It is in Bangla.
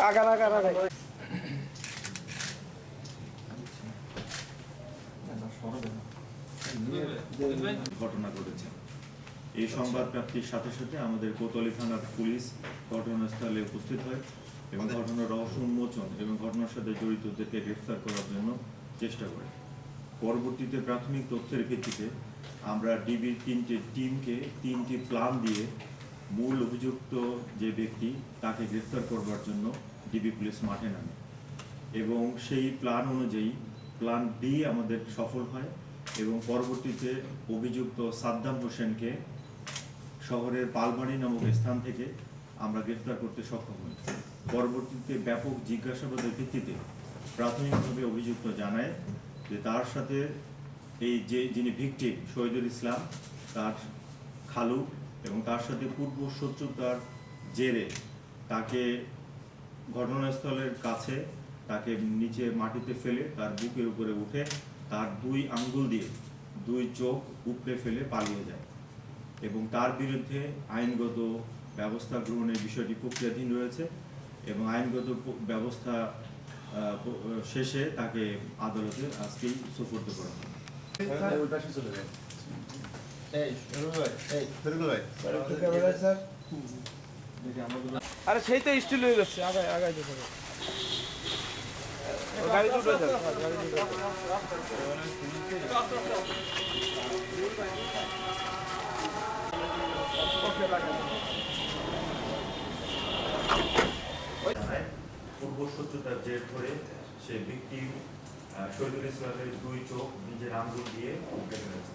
আগার আগার আগার ঘটনা ঘটেছে এই সংবাদ প্রাপ্তির সাথে সাথে আমাদের কোতোয়ালি থানার পুলিশ ঘটনাস্থলে উপস্থিত হয় এবং ঘটনার রহস্য উন্মোচন এবং ঘটনার সাথে জড়িতদেরকে গ্রেফতার করার জন্য চেষ্টা করে। পরবর্তীতে প্রাথমিক তথ্যের ভিত্তিতে আমরা ডিবির তিনটে টিমকে তিনটি প্ল্যান দিয়ে মূল অভিযুক্ত যে ব্যক্তি তাকে গ্রেফতার করবার জন্য ডিবি পুলিশ মাঠে নামে। এবং সেই প্ল্যান অনুযায়ী প্ল্যান বি আমাদের সফল হয় এবং পরবর্তীতে অভিযুক্ত সাদ্দাম হোসেনকে শহরের পালবাড়ি নামক স্থান থেকে আমরা গ্রেফতার করতে সক্ষম হই। পরবর্তীতে ব্যাপক জিজ্ঞাসাবাদের ভিত্তিতে প্রাথমিকভাবে অভিযুক্ত জানায় যে তার সাথে এই যে যিনি ভিকটিম, শহীদুল ইসলাম, তার খালু এবং তার সাথে পূর্ব শত্রুতার জেরে তাকে ঘটনাস্থলের কাছে তাকে নিচে মাটিতে ফেলে তার বুকের উপরে উঠে তার দুই আঙ্গুল দিয়ে দুই চোখ উপড়ে ফেলে পালিয়ে যায় এবং তার বিরুদ্ধে আইনগত ব্যবস্থা গ্রহণের বিষয়টি প্রক্রিয়াধীন রয়েছে এবং আইনগত ব্যবস্থা শেষে তাকে আদালতে আজকেই সুপর্দ করা হবে আরে সেই তো স্টিল হয়ে যাচ্ছে আগায় আগায় যেতে গাড়ি দুটো গাড়ি দুটো পূর্ব শত্রুতার জের ধরে সে ব্যক্তি শহীদুল ইসলামের দুই চোখ নিজের আঙ্গুল দিয়ে উপড়ে ফেলেছে।